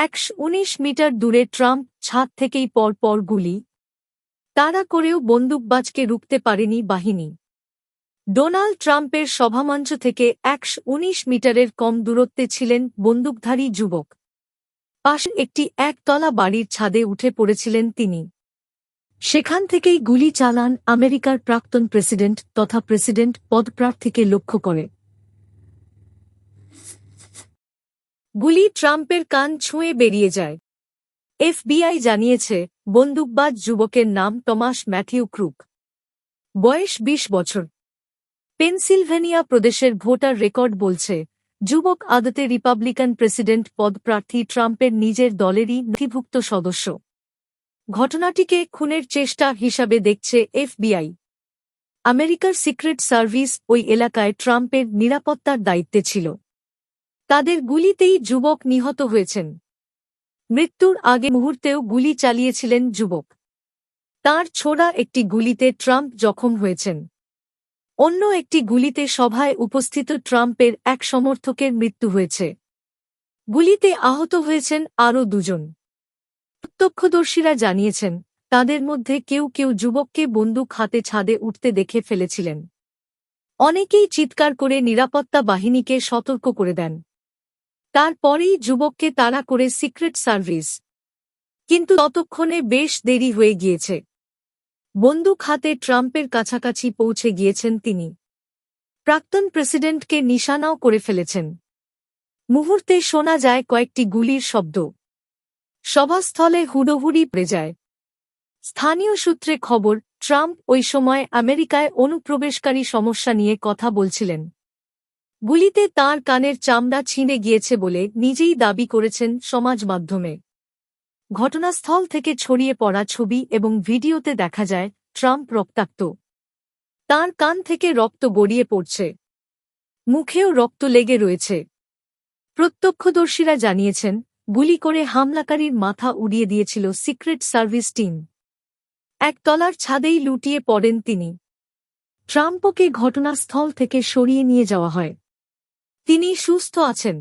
একশো উনিশ মিটার দূরে ট্রাম্প ছাদ থেকেই পর পর গুলি। তাড়া করেও বন্দুকবাজকে রুখতে পারেনি বাহিনী। ডোনাল্ড ট্রাম্পের সভামঞ্চ থেকে একশো উনিশ মিটারের কম দূরত্বে ছিলেন বন্দুকধারী যুবক। পাশে একটি একতলা বাড়ির ছাদে উঠে পড়েছিলেন তিনি। সেখান থেকেই গুলি চালান আমেরিকার প্রাক্তন প্রেসিডেন্ট তথা প্রেসিডেন্ট পদপ্রার্থীকে লক্ষ্য করে। গুলি ট্রাম্পের কান ছুঁয়ে বেরিয়ে যায়। এফবিআই জানিয়েছে, বন্দুকবাজ যুবকের নাম টমাস ম্যাথিউ ক্রুক। বয়স ২০ বছর। পেনসিলভেনিয়া প্রদেশের ভোটার রেকর্ড বলছে, যুবক আদতে রিপাবলিকান প্রেসিডেন্ট পদপ্রার্থী ট্রাম্পের নিজের দলেরই নথিভুক্ত সদস্য। ঘটনাটিকে খুনের চেষ্টা হিসাবে দেখছে এফবিআই। আমেরিকার সিক্রেট সার্ভিস ওই এলাকায় ট্রাম্পের নিরাপত্তার দায়িত্বে ছিল। তাদের গুলিতেই যুবক নিহত হয়েছেন। মৃত্যুর আগে মুহূর্তেও গুলি চালিয়েছিলেন যুবক। তার ছোড়া একটি গুলিতে ট্রাম্প জখম হয়েছেন। অন্য একটি গুলিতে সভায় উপস্থিত ট্রাম্পের এক সমর্থকের মৃত্যু হয়েছে। গুলিতে আহত হয়েছেন আরও দুজন। প্রত্যক্ষদর্শীরা জানিয়েছেন, তাদের মধ্যে কেউ কেউ যুবককে বন্দুক হাতে ছাদে উঠতে দেখে ফেলেছিলেন। অনেকেই চিৎকার করে নিরাপত্তা বাহিনীকে সতর্ক করে দেন। তারপরেই যুবককে তাড়া করে সিক্রেট সার্ভিস। কিন্তু ততক্ষণে বেশ দেরি হয়ে গিয়েছে। বন্দুক হাতে ট্রাম্পের কাছাকাছি পৌঁছে গিয়েছেন তিনি। প্রাক্তন প্রেসিডেন্টকে নিশানাও করে ফেলেছেন। মুহূর্তে শোনা যায় কয়েকটি গুলির শব্দ। সভাস্থলে হুড়োহুড়ি পড়ে যায়। স্থানীয় সূত্রে খবর, ট্রাম্প ওই সময় আমেরিকায় অনুপ্রবেশকারী সমস্যা নিয়ে কথা বলছিলেন। গুলিতে তার কানের চামড়া ছিঁড়ে গিয়েছে বলে নিজেই দাবি করেছেন সমাজ মাধ্যমে। ঘটনাস্থল থেকে ছড়িয়ে পড়া ছবি এবং ভিডিওতে দেখা যায়, ট্রাম্প রক্তাক্ত। তার কান থেকে রক্ত গড়িয়ে পড়ছে। মুখেও রক্ত লেগে রয়েছে। প্রত্যক্ষদর্শীরা জানিয়েছেন, গুলি করে হামলাকারীর মাথা উড়িয়ে দিয়েছিল সিক্রেট সার্ভিস টিম। একতলার ছাদেই লুটিয়ে পড়েন তিনি। ট্রাম্পকে ঘটনাস্থল থেকে সরিয়ে নিয়ে যাওয়া হয়। তিনি সুস্থ আছেন।